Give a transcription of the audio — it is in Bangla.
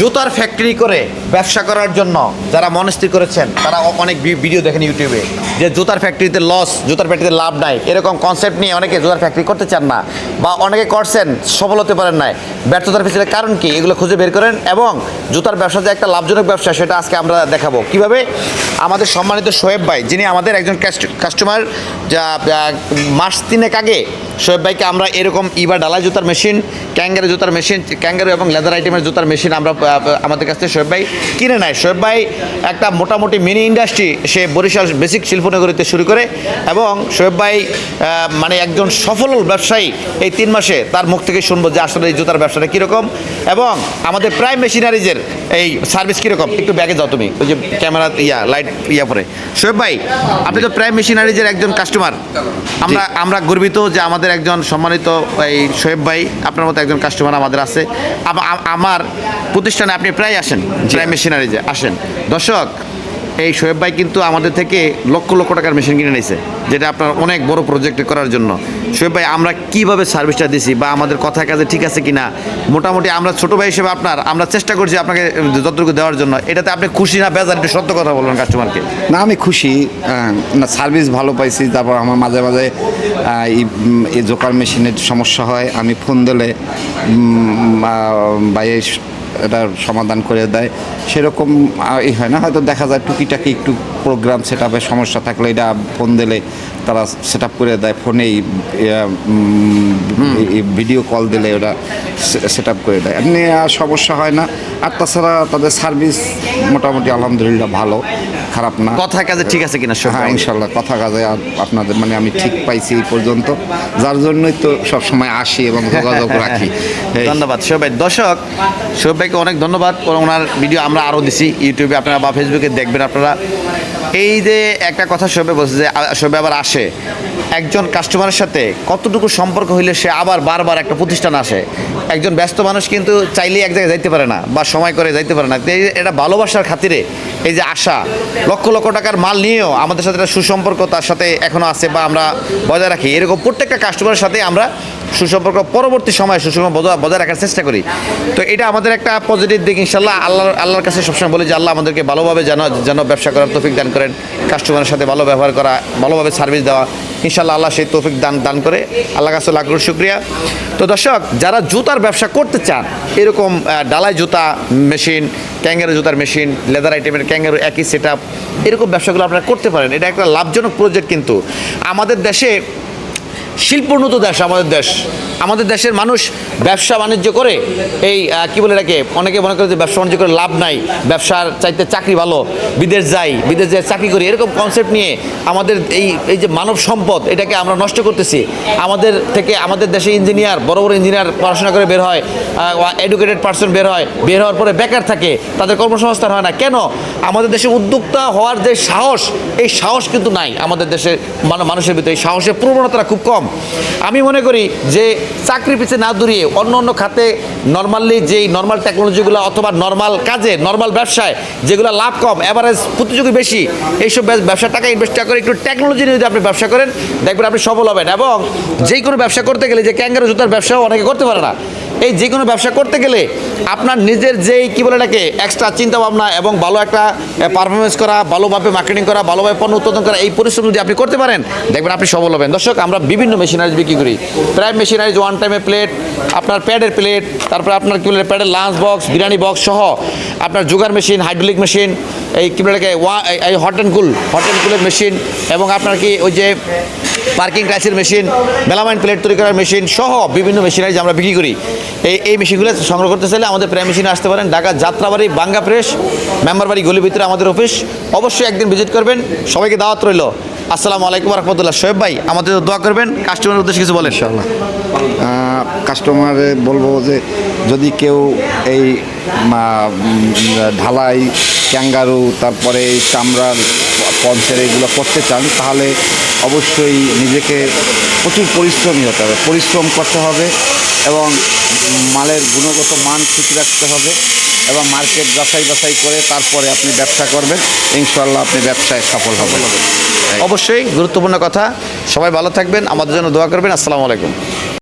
জুতার ফ্যাক্টরি করে ব্যবসা করার জন্য যারা মনস্থির করেছেন, তারা অনেক ভিডিও দেখেন ইউটিউবে যে জুতার ফ্যাক্টরিতে লস জুতার ফ্যাক্টরিতে লাভ নাই। এরকম কনসেপ্ট নিয়ে অনেকে জুতার ফ্যাক্টরি করতে চান না বা অনেকে করছেন, সফল হতে পারেন নাই। ব্যর্থতার পিছনে কারণ কি? এগুলো খুঁজে বের করেন এবং জুতার ব্যবসা যে একটা লাভজনক ব্যবসা, সেটা আজকে আমরা দেখাবো। কীভাবে? আমাদের সম্মানিত শোয়েব ভাই, যিনি আমাদের একজন কাস্টমার যা মাস তিনেক আগে শোয়েব ভাইকে আমরা এরকম ইবা ডালাই জুতার মেশিন ক্যাঙ্গারি জুতার মেশিন ক্যাঙ্গারি এবং লেদার আইটেমের জুতার মেশিন আমরা আমাদের কাছ থেকে শোয়েব ভাই কিনে নেয়। শোয়েব ভাই একটা মোটামুটি মিনি ইন্ডাস্ট্রি সে বরিশাল বেসিক শিল্পনগরীতে শুরু করে এবং শোয়েব ভাই মানে একজন সফল ব্যবসায়ী এই তিন মাসে তার মুখ থেকে শুনব যে আসলে এই জুতার ব্যবসাটা কীরকম এবং আমাদের প্রাইম মেশিনারিজের এই সার্ভিস কীরকম। একটু ব্যাগে যাও তুমি ওই যে ক্যামেরা ইয়া লাইট ইয়া পরে। শোয়েব ভাই আপনি তো প্রাইম মেশিনারিজের একজন কাস্টমার আমরা আমরা গর্বিত যে আমাদের একজন সম্মানিত এই শোয়েব ভাই আপনার মতো একজন কাস্টমার আমাদের আছে। আম- আম- আমার প্রতিষ্ঠানে আপনি প্রায় আসেন প্রাইম মেশিনারিজে আসেন। দর্শক এই শোয়েব ভাই কিন্তু আমাদের থেকে লক্ষ লক্ষ টাকার মেশিন কিনে নিয়েছে যেটা আপনার অনেক বড় প্রজেক্ট করার জন্য। শোয়েব ভাই, আমরা কীভাবে সার্ভিসটা দিছি বা আমাদের কথা কাজে ঠিক আছে কিনা? মোটামুটি আমরা ছোট ভাই হিসেবে আপনার, আমরা চেষ্টা করছি আপনাকে যতটুকু দেওয়ার জন্য। এটাতে আপনি খুশি না বেজার, একটু সত্য কথা বলবেন কাস্টমারকে না, আমি খুশি। না সার্ভিস ভালো পাইছি, তারপর আমার মাঝে মাঝে এই জোকার মেশিনের সমস্যা হয়। আমি ফোন দিলে ভাই এটার সমাধান করে দেয়। সেরকম ই হয় না। হয়তো দেখা যায় টুকিটাকি একটু প্রোগ্রাম সেট আপের সমস্যা থাকলে এটা ফোন দিলে তারা সেট আপ করে দেয়। ফোনেই ভিডিও কল দিলে ওরা সেট আপ করে দেয়। এমনি আর সমস্যা হয় না। আর তাছাড়া তাদের সার্ভিস মোটামুটি আলহামদুলিল্লাহ ভালো। খারাপ না। কথা কাজে ঠিক আছে কিনা হ্যাঁ ইনশাল্লাহ কথা কাজে আর আপনাদের মানে আমি ঠিক পাইছি এই পর্যন্ত। যার জন্যই তো সব সময় আসি এবং যোগাযোগ রাখি। ধন্যবাদ সবাই দর্শক শোয়েব ভাইকে অনেক ধন্যবাদ। ওনার ভিডিও আমরা আরও দিছি ইউটিউবে আপনারা বা ফেসবুকে দেখবেন আপনারা। এই যে একটা কথা সবে বলছে যে সবে আবার আসে। একজন কাস্টমারের সাথে কতটুকু সম্পর্ক হইলে সে আবার বারবার একটা প্রতিষ্ঠান আসে? একজন ব্যস্ত মানুষ কিন্তু চাইলেই এক জায়গায় যাইতে পারে না বা সময় করে যাইতে পারে না। এটা ভালোবাসার খাতিরে এই যে আশা, লক্ষ লক্ষ টাকার মাল নিয়েও আমাদের সাথে একটা সুসম্পর্ক তার সাথে এখনও আছে বা আমরা বজায় রাখি। এরকম প্রত্যেকটা কাস্টমারের সাথে আমরা সুসম্পর্ক পরবর্তী সময়ে, সুসম্পর্ক বজায় বজায় রাখার চেষ্টা করি। তো এটা আমাদের একটা পজিটিভ দিক ইনশাল্লাহ আল্লাহ আল্লাহর কাছে সবসময় বলি যে আল্লাহ আমাদেরকে ভালোভাবে যেন যেন ব্যবসা করার তৌফিক দান করেন। কাস্টমারের সাথে ভালো ব্যবহার করা, ভালোভাবে সার্ভিস দেওয়া। ইনশাল্লাহ আল্লাহ সেই তৌফিক দান দান করে। আল্লাহ কাছে লাখ শুক্রিয়া। তো দর্শক, যারা জুতার ব্যবসা করতে চান, এরকম ডালাই জুতা মেশিন, ক্যাঙ্গারু জুতার মেশিন, লেদার আইটেমের ক্যাঙ্গারু, একই সেট এরকম ব্যবসাগুলো আপনারা করতে পারেন। এটা একটা লাভজনক প্রজেক্ট কিন্তু। আমাদের দেশে শিল্পোন্নত দেশ, আমাদের দেশ। আমাদের দেশের মানুষ ব্যবসা বাণিজ্য করে, এই কি বলে রাখে অনেকে মনে করে যে ব্যবসা বাণিজ্য করে লাভ নাই, ব্যবসার চাইতে চাকরি ভালো, বিদেশ যাই বিদেশ যাই চাকরি করি, এরকম কনসেপ্ট নিয়ে আমাদের এই এই যে মানব সম্পদ, এটাকে আমরা নষ্ট করতেছি। আমাদের থেকে আমাদের দেশে ইঞ্জিনিয়ার বড় বড় ইঞ্জিনিয়ার পড়াশোনা করে বের হয় এডুকেটেড পার্সন বের হয়, বের হওয়ার পরে বেকার থাকে, তাদের কর্মসংস্থান হয় না। কেন? আমাদের দেশে উদ্যোক্তা হওয়ার যে সাহস, এই সাহস কিন্তু নাই আমাদের দেশের মান- মানুষের ভিতরে। এই সাহসের প্রবণতাটা খুব কম। আমি মনে করি যে চাকরি পিছিয়ে না দূরিয়ে অন্য অন্য খাতে নর্মালি যেই নর্মাল টেকনোলজিগুলো অথবা নর্মাল কাজে নর্মাল ব্যবসায় যেগুলো লাভ কম অ্যাভারেজ প্রতিযোগী বেশি, এইসব ব্যবসা টাকা ইনভেস্ট করে একটু টেকনোলজি নিয়ে যদি আপনি ব্যবসা করেন, দেখবেন আপনি সফল হবেন। এবং যে কোনো ব্যবসা করতে গেলে যে ক্যাঙ্গারো জুতার ব্যবসাও অনেকে করতে পারে না। এই যে কোনো ব্যবসা করতে গেলে আপনার নিজের যেই, কী বলে এটাকে এক্সট্রা চিন্তা ভাবনা এবং ভালো একটা পারফরমেন্স করা, ভালোভাবে মার্কেটিং করা, ভালোভাবে পণ্য উৎপাদন করা, এই পরিশ্রম যদি আপনি করতে পারেন, দেখবেন আপনি সফল হবেন। দর্শক, আমরা বিভিন্ন মেশিনারিজ বিক্রি করি। প্রায় মেশিনারিজ ওয়ান টাইমে প্লেট আপনার প্যাডের প্লেট তারপরে আপনার, কী বলে প্যাডের লাঞ্চ বক্স বিরিয়ানি বক্স সহ আপনার জুগার মেশিন হাইড্রোলিক মেশিন এই, কী বলে এটাকে, ওয়া, এই hot and cool hot and কুলের মেশিন এবং আপনার কি ওই যে পার্কিং টাইসের মেশিন, মেলামাইন প্লেট তৈরি করার মেশিন সহ বিভিন্ন মেশিনারিজ আমরা বিক্রি করি, এই এই মেশিনগুলো সংগ্রহ করতে চাইলে আমাদের প্রায় মেশিনে আসতে পারেন। ঢাকা যাত্রাবাড়ি, বাঙ্গা প্রেস মেম্বার বাড়ি গলির ভিতরে আমাদের অফিস। অবশ্যই একদিন ভিজিট করবেন। সবাইকে দাওয়াত রইল। আসসালামু আলাইকুম রহমতুল্লাহ। শোয়েব ভাই, আমাদের দোয়া করবেন। কাস্টমারের উদ্দেশ্যে কিছু বলেন। ইনশাল্লাহ কাস্টমারে বলব যে, যদি কেউ এই ঢালাই, ক্যাঙ্গারু, তারপরে এই চামড়ার পঞ্চের এগুলো করতে চান, তাহলে অবশ্যই নিজেকে প্রচুর পরিশ্রমী হতে হবে। পরিশ্রম করতে হবে এবং মালের গুণগত মান ঠিক রাখতে হবে এবং মার্কেট যাচাই বাছাই করে তারপরে আপনি ব্যবসা করবেন। ইনশাল্লাহ আপনি ব্যবসায় সফল হবেন। অবশ্যই গুরুত্বপূর্ণ কথা। সবাই ভালো থাকবেন। আমাদের জন্য দোয়া করবেন। আসসালামু আলাইকুম।